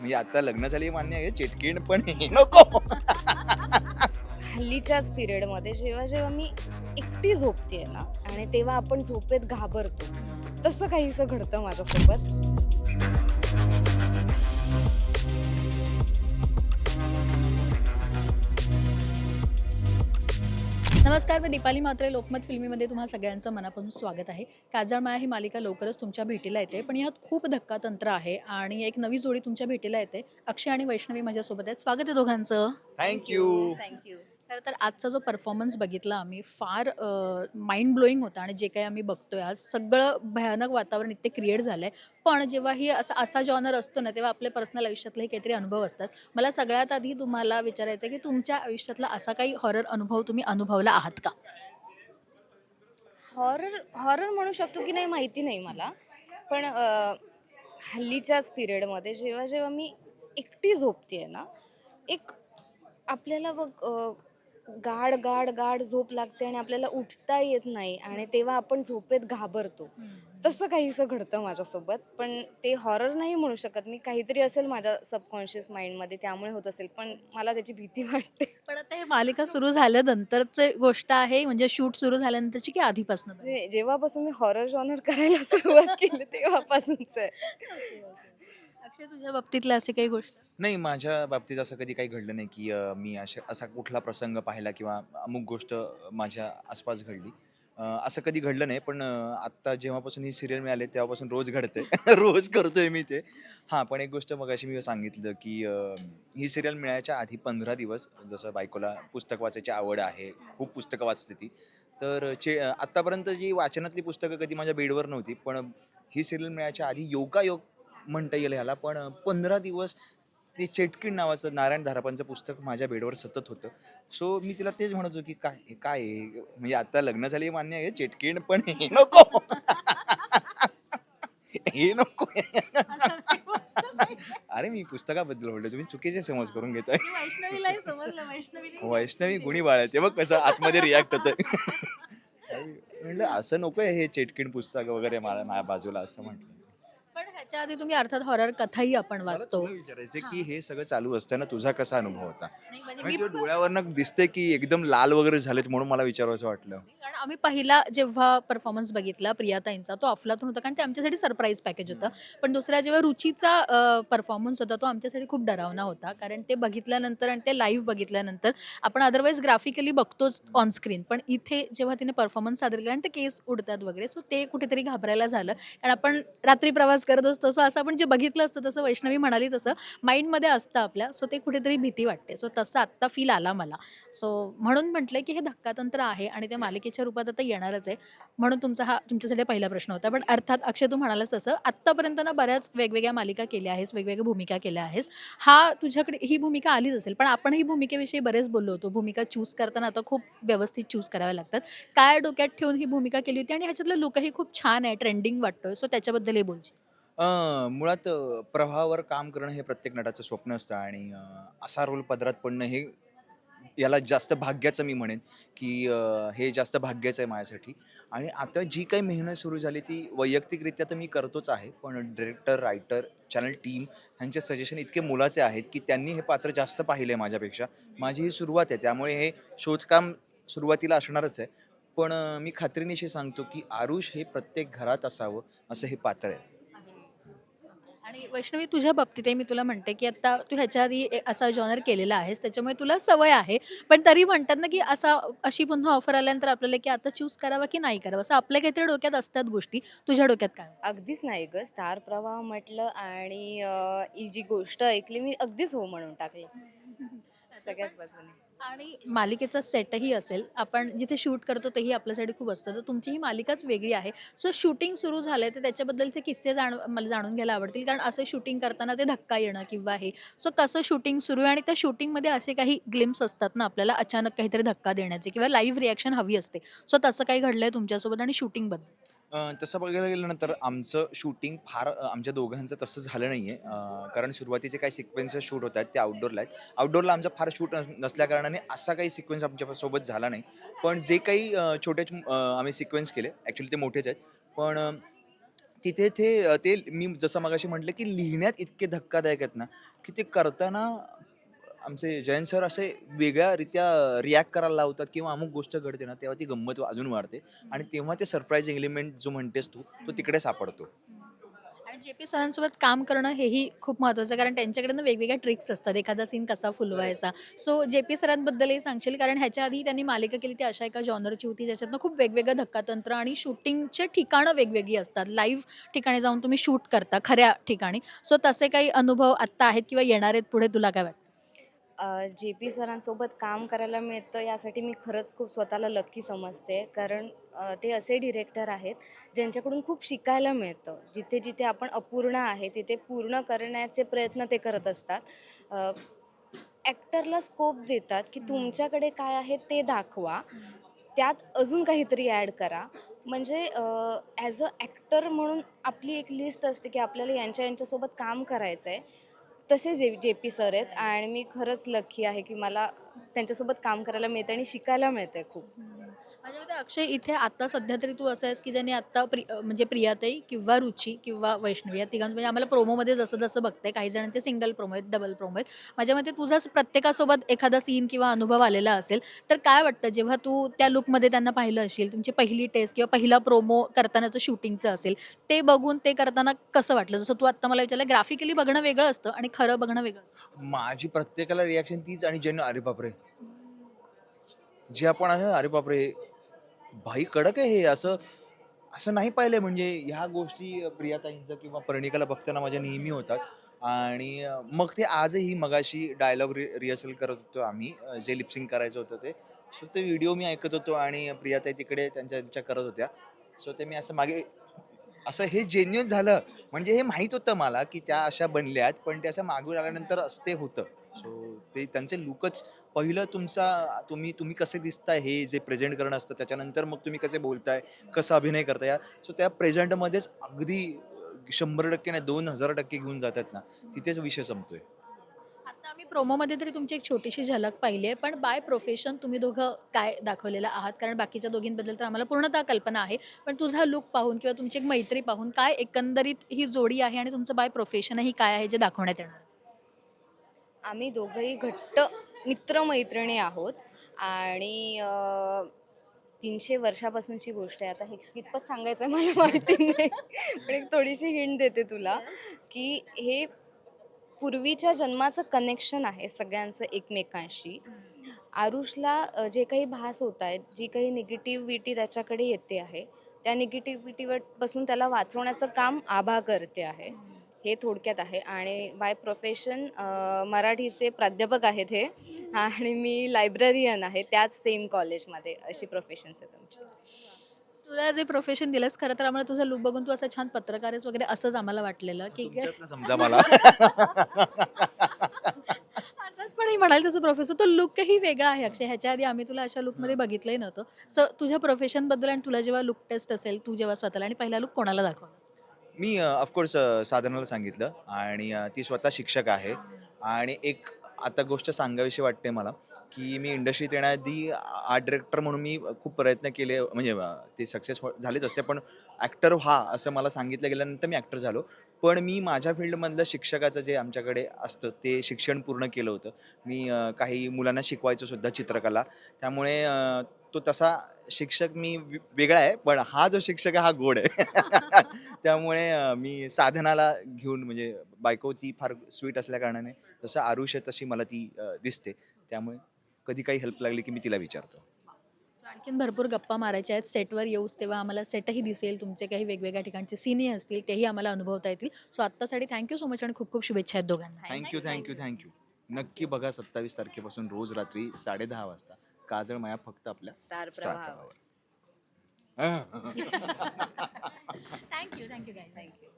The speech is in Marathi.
म्हणजे आता लग्न झाली मान्य आहे चिटकीण पण हे नको. हल्लीच्याच पिरियडमध्ये जेव्हा जेव्हा मी एकटी झोपते ना आणि तेव्हा आपण झोपेत घाबरतो तसं काहीसं घडतं माझ्यासोबत. नमस्कार मी दीपाली मात्रे लोकमत फिल्मीमध्ये तुम्हाला सगळ्यांचं मनापासून स्वागत आहे. काजळ माया ही मालिका लवकरच तुमच्या भेटीला येते पण यात खूप धक्कातंत्र आहे आणि एक नवी जोडी तुमच्या भेटीला येते. अक्षय आणि वैष्णवी माझ्यासोबत आहेत. स्वागत आहे दोघांचं. थँक्यू थँक्यू खरं तर आजचा जो परफॉर्मन्स बघितला आम्ही फार माइंड ब्लोईंग होता आणि जे काही आम्ही बघतोय आज सगळं भयानक वातावरण इथे क्रिएट झालं आहे पण जेव्हा ही असा असा जॉनर असतो ना तेव्हा आपल्या पर्सनल आयुष्यातले काहीतरी अनुभव असतात. मला सगळ्यात आधी तुम्हाला विचारायचं आहे की तुमच्या आयुष्यातला असा काही हॉरर अनुभव तुम्ही अनुभवला आहात का? हॉरर हॉरर म्हणू शकतो की नाही माहिती नाही मला. पण हल्लीच्याच पिरियडमध्ये जेव्हा जेव्हा मी एकटी झोपते आहे ना एक आपल्याला बघ गाढ गाढ गाढ झोप लागते आणि आपल्याला उठता येत नाही आणि तेव्हा आपण झोपेत घाबरतो. तसं काहीसं घडतं माझ्यासोबत पण ते हॉरर नाही म्हणू शकत मी. काहीतरी असेल माझ्या सबकॉन्शियस माइंडमध्ये त्यामुळे होत असेल पण मला त्याची भीती वाटते. पण आता हे मालिका सुरू झाल्यानंतरची गोष्ट आहे म्हणजे शूट सुरू झाल्यानंतरची की आधीपासून? जेव्हापासून मी हॉरर जॉनर करायला सुरुवात केली तेव्हापासूनच आहे. अक्षय तुझ्या बाबतीतल्या असे काही गोष्ट? नाही माझ्या बाबतीत असं कधी काही घडलं नाही की अं, मी अशा असा कुठला प्रसंग पाहिला किंवा अमुक गोष्ट माझ्या आसपास घडली. अं, असं कधी घडलं नाही पण अं, आत्ता जेव्हापासून ही सिरियल मिळाली तेव्हापासून रोज घडते रोज करतोय मी ते. हां पण एक गोष्ट मग अशी मी सांगितलं की अं, ही सिरियल मिळायच्या आधी पंधरा दिवस जसं बायकोला पुस्तक वाचायची आवड आहे खूप पुस्तकं वाचते ती तर चे आत्तापर्यंत जी वाचनातली पुस्तकं कधी माझ्या बेडवर नव्हती पण ही सिरियल मिळायच्या आधी योगायोग म्हणता येईल ह्याला पण पंधरा दिवस ते चेटकीण नावाचं नारायण धारापांचं पुस्तक माझ्या बेडवर सतत होतं. सो मी तिला तेच म्हणत होतो की काय काय आहे? म्हणजे आता लग्न झाले मान्य आहे? चेटकीण पण हे नको. हे नको. अरे मी पुस्तकाबद्दल बोलतो तुम्ही चुकीचे समज करून घेताय. वैष्णवीलाही समजलं. वैष्णवी वैष्णवी गुणी बाळ आहे. ते बघ कसं आतमध्ये रिॲक्ट होतं म्हणलं असं नको हे चेटकीण पुस्तक वगैरे मला माझ्या बाजूला असं म्हटलं. पण ह्याच्या आधी तुम्ही अर्थात हॉरर कथाही आपण वाचतो. विचारायचं की हे. सगळं चालू असताना तुझा कसा अनुभव होता? नाही, म्हणजे मी डोळ्यावरनं दिसतंय की एकदम लाल वगैरे झालेत म्हणून मला विचारायचं वाटलं. आम्ही पहिला जेव्हा परफॉर्मन्स बघितला प्रियाताईंचा तो अफलातून होता कारण ते आमच्यासाठी सरप्राईज पॅकेज होतं. पण दुसऱ्या जेव्हा रुचीचा परफॉर्मन्स होता तो आमच्यासाठी खूप डरावना होता. कारण ते बघितल्यानंतर आणि ते लाईव्ह बघितल्यानंतर आपण अदरवाईज ग्राफिकली बघतोच ऑन स्क्रीन पण इथे जेव्हा तिने परफॉर्मन्स सादर केला आणि ते केस उडतात वगैरे सो ते कुठेतरी घाबरायला झालं. कारण आपण रात्री प्रवास करत असतो सो असं आपण जे बघितलं असतं तसं वैष्णवी म्हणाली तसं माइंडमध्ये असतं आपल्या सो ते कुठेतरी भीती वाटते. सो तसं आत्ता फील आला मला. सो म्हणून म्हटलं की हे धक्कातंत्र आहे आणि ते मालिकेच्या रूपात आता येणारच आहे. म्हणून तुमचा हा तुमच्यासाठी पहिला प्रश्न होता. पण अर्थात अक्षय तू म्हणालास तसं आत्तापर्यंत ना बऱ्याच वेगवेगळ्या मालिका केल्या आहेस वेगवेगळ्या भूमिका केल्या आहेस. हा तुझ्याकडे ही भूमिका आलीच असेल पण आपण ही भूमिकेविषयी बरेच बोललो होतो. भूमिका चूज करताना आता खूप व्यवस्थित चूज कराव्या लागतात. काय डोक्यात ठेवून ही भूमिका केली होती? आणि ह्याच्यातलं लुकही खूप छान आहे ट्रेंडिंग वाटतोय. सो त्याच्याबद्दलही बोलची मुळात प्रवाहावर काम करणं हे प्रत्येक नटाचं स्वप्न असतं. आणि असा रोल पदरात पडणं हे याला जास्त भाग्याचं मी म्हणेन की अं, हे जास्त भाग्याचं आहे माझ्यासाठी. आणि आता जी काही मेहनत सुरू झाली ती वैयक्तिकरित्या तर मी करतोच आहे पण डिरेक्टर रायटर चॅनल टीम ह्यांचे सजेशन इतके मोलाचे आहेत की त्यांनी हे पात्र जास्त पाहिलं आहे माझ्यापेक्षा. माझी ही सुरुवात आहे त्यामुळे हे शोधकाम सुरुवातीला असणारच आहे. पण अं, मी खात्रीनिशी सांगतो की आरुष हे प्रत्येक घरात असावं असं हे पात्र आहे. आणि वैष्णवी तुझ्या बाबतीत आहे मी तुला म्हणते की आता तू ह्याच्या आधी ए- असा जॉनर केलेला आहेस त्याच्यामुळे तुला सवय आहे. पण तरी म्हणतात ना की असा अशी पुन्हा ऑफर आल्यानंतर आपल्याला की आता चूज करावा की नाही करावं? असं आपल्या काहीतरी डोक्यात असतात गोष्टी. तुझ्या डोक्यात काय? अगदीच नाही ग. स्टार प्रवाह म्हटलं आणि अं, ही जी गोष्ट ऐकली मी अगदीच हो म्हणून टाकलं. सगळ्याच बाजूने. आणि मालिकेचा सेटही असेल आपण जिथे शूट करतो तेही आपल्यासाठी खूप असतं. तर तुमची ही मालिकाच वेगळी आहे. सो शूटिंग सुरू झालं तर त्याच्याबद्दलचे किस्से जाण मला जाणून घ्यायला आवडतील. कारण असं शूटिंग करताना ते धक्का येणं किंवा हे. सो कसं शूटिंग सुरू आहे आणि त्या शूटिंगमध्ये असे काही ग्लिम्स असतात ना आपल्याला अचानक काहीतरी धक्का देण्याचे किंवा लाईव्ह रिॲक्शन हवी असते. सो तसं काही घडलं आहे तुमच्यासोबत आणि शूटिंगबद्दल अं, तसं बघायला गेल्यानंतर आमचं शूटिंग फार अं, आमच्या दोघांचं तसं झालं नाही आहे कारण सुरुवातीचे काही सिक्वेन्सेस शूट होत आहेत ते आउटडोरला आहेत. आउटडोरला आमचा फार शूट नसल्या कारणाने असा काही सिक्वेन्स आमच्यासोबत झाला नाही. पण जे काही अं, छोटे अं, आम्ही सिक्वेन्स केले ॲक्च्युली ते मोठेच आहेत. पण अं, तिथे ते ते मी जसं मगाशी म्हटलं की लिहिण्यात इतके धक्कादायक आहेत ना की ते करताना आमचे जयंत सर असे वेगळ्यारित्या रिॲक्ट करायला लावतात किंवा अमुक गोष्ट घडते ना तेव्हा ती गंमत अजून वाढते. आणि तेव्हा ते सरप्राईज एलिमेंट जो म्हणतेस तू तो तिकडे सापडतो. आणि जे पी सरांसोबत काम करणं हेही खूप महत्त्वाचं आहे कारण त्यांच्याकडनं वेगवेगळ्या ट्रिक्स असतात. एखादा सीन कसा फुलवायचा. सो जे पी सरांबद्दलही सांगशील कारण ह्याच्या आधी त्यांनी मालिका केली ती अशा एका जॉनरची होती ज्याच्यातनं खूप वेगवेगळं धक्कातंत्र आणि शूटिंगचे ठिकाणं वेगवेगळी असतात. लाईव्ह ठिकाणी जाऊन तुम्ही शूट करता खऱ्या ठिकाणी. सो तसे काही अनुभव आत्ता आहेत किंवा येणार आहेत पुढे तुला काय वाटतं? जे पी सरांसोबत काम करायला मिळतं यासाठी मी खरंच खूप स्वतःला लक्की समजते. कारण ते असे डिरेक्टर आहेत ज्यांच्याकडून खूप शिकायला मिळतं. जिथे जिथे आपण अपूर्ण आहे तिथे पूर्ण करण्याचे प्रयत्न ते करत असतात. ॲक्टरला स्कोप देतात की तुमच्याकडे काय आहे ते दाखवा. त्यात अजून काहीतरी ॲड करा. म्हणजे ॲज अ ॲक्टर म्हणून आपली एक लिस्ट असते की आपल्याला यांच्या यांच्यासोबत काम करायचं आहे तसे जे जे पी सर आहेत आणि मी खरंच लकी आहे की मला त्यांच्यासोबत काम करायला मिळतं आणि शिकायला मिळतं आहे खूप म्हणजे माझ्या मते अक्षय इथे आता सध्या तरी तू असं आहेस की ज्याने आता प्रि म्हणजे प्रियाताई किंवा रुची किंवा वैष्णवी या तिघांचं म्हणजे आम्हाला प्रोमोमध्ये जसं जसं बघते काही जणांचे सिंगल प्रोमो आहेत डबल प्रोमो आहेत. माझ्या मते तुझाच प्रत्येकासोबत एखादा सीन किंवा अनुभव आलेला असेल तर काय वाटतं जेव्हा तू त्या लुकमध्ये त्यांना पाहिलं असेल तुमची पहिली टेस्ट किंवा पहिला प्रोमो करतानाचं शूटिंगचं असेल ते बघून ते करताना कसं वाटलं? जसं तू आत्ता मला विचारलं ग्राफिकली बघणं वेगळं असतं आणि खरं बघणं वेगळं असतं. माझी प्रत्येकाला रिॲक्शन तीच आणि जेन अरे बापरे! जे आपण अरे बापरे! भाई कडक आहे हे असं असं नाही पाहिलंय. म्हणजे ह्या गोष्टी प्रियाताईंचं किंवा परणिकाला बघताना माझ्या नेहमी होतात. आणि मग ते आजही मगाशी डायलॉग रि रिहर्सल करत होतो आम्ही. जे लिप्सिंग करायचं होतं ते. सो ते व्हिडिओ मी ऐकत होतो आणि प्रियाताई तिकडे त्यांच्या त्यांच्या करत होत्या. सो ते मी असं मागे असं हे जेन्युन झालं. म्हणजे हे माहीत होतं मला की त्या अशा बनल्यात पण ते असं मागून आल्यानंतर असं ते होतं. सो ते त्यांचे लुकच पहिलं तुमचा तुम्ही तुम्ही कसे दिसताय हे जे प्रेझेंट करणं असतं त्याच्यानंतर मग तुम्ही कसे बोलताय कसं अभिनय करताय सो त्या प्रेझेंटमध्येच अगदी शंभर टक्के नाही दोन हजार टक्के घेऊन जातात ना तिथेच विषय संपतोय. आता आम्ही प्रोमोमध्ये तरी तुमची एक छोटीशी झलक पाहिली आहे पण बाय प्रोफेशन तुम्ही दोघं काय दाखवलेलं आहात? कारण बाकीच्या दोघींबद्दल तर आम्हाला पूर्णतः कल्पना आहे पण तुझा लुक पाहून किंवा तुमची एक मैत्री पाहून काय एकंदरीत ही जोडी आहे आणि तुमचं बाय प्रोफेशनही काय आहे जे दाखवण्यात येणार? आम्ही दोघंही घट्ट मित्रमैत्रिणी आहोत. आणि तीनशे वर्षापासूनची गोष्ट आहे. आता हे कितपत सांगायचं आहे मला माहिती नाही. पण एक थोडीशी हिंट देते तुला की हे पूर्वीच्या जन्माचं कनेक्शन आहे सगळ्यांचं एकमेकांशी. आरुषला जे काही भास होत आहेत जी काही निगेटिव्हिटी त्याच्याकडे येते आहे त्या निगेटिव्हिटीवर पासून त्याला वाचवण्याचं काम आभा करते आहे. हे थोडक्यात आहे. आणि बाय प्रोफेशन मराठीचे प्राध्यापक आहेत हे. आणि मी लायब्ररियन आहे त्याच सेम कॉलेजमध्ये अशी प्रोफेशन्स आहेत आमचे. तुला जे प्रोफेशन दिलंस खरं तर आम्हाला तुझं लुक बघून तू असं छान पत्रकार आहेस वगैरे असंच आम्हाला वाटलेलं की समजा मला. अर्थात पण ही म्हणाल तसं प्रोफेसर तो लुकही वेगळा आहे. अक्षय ह्याच्या आधी आम्ही तुला अशा लुकमध्ये बघितलंही नव्हतं. सो तुझ्या प्रोफेशनबद्दल आणि तुला जेव्हा लुक टेस्ट असेल तू जेव्हा स्वतःला आणि पहिला लुक कोणाला दाखवला मी ऑफकोर्स साधनाला सांगितलं आणि ती स्वतः शिक्षक आहे. आणि एक आता गोष्ट सांगावीशी वाटते मला की मी इंडस्ट्रीत येण्याआधी आर्ट डिरेक्टर म्हणून मी खूप प्रयत्न केले म्हणजे ते सक्सेस हो, झालेच असते. पण ॲक्टर व्हा असं मला सांगितलं गेल्यानंतर मी ॲक्टर झालो. पण मी माझ्या फील्डमधलं शिक्षकाचं जे आमच्याकडे असतं ते शिक्षण पूर्ण केलं होतं. मी काही मुलांना शिकवायचो सुद्धा चित्रकला. त्यामुळे तो तसा शिक्षक मी वेगळा आहे पण हा जो शिक्षक आहे हा गोड आहे. त्यामुळे मी साधनाला घेऊन म्हणजे बायको ती फार स्वीट असल्या कारणाने जसं आरुष आहे तशी मला ती दिसते. त्यामुळे कधी काही हेल्प लागली की मी तिला विचारतो. आणखीन भरपूर गप्पा मारायच्या आहेत. सेटवर येऊस तेव्हा आम्हाला सेटही दिसेल. तुमचे काही वेगवेगळ्या ठिकाणचे सीनही असतील तेही आम्हाला अनुभवता येतील. सो आत्तासाठी थँक्यू सो मच आणि खूप खूप शुभेच्छा आहेत दोघांना. थँक्यू थँक्यू थँक्यू नक्की बघा सत्तावीस तारखेपासून रोज रात्री साडे दहा वाजता. काजळ माया फक्त आपल्या स्टार प्रभाव. Thank you thank you thank you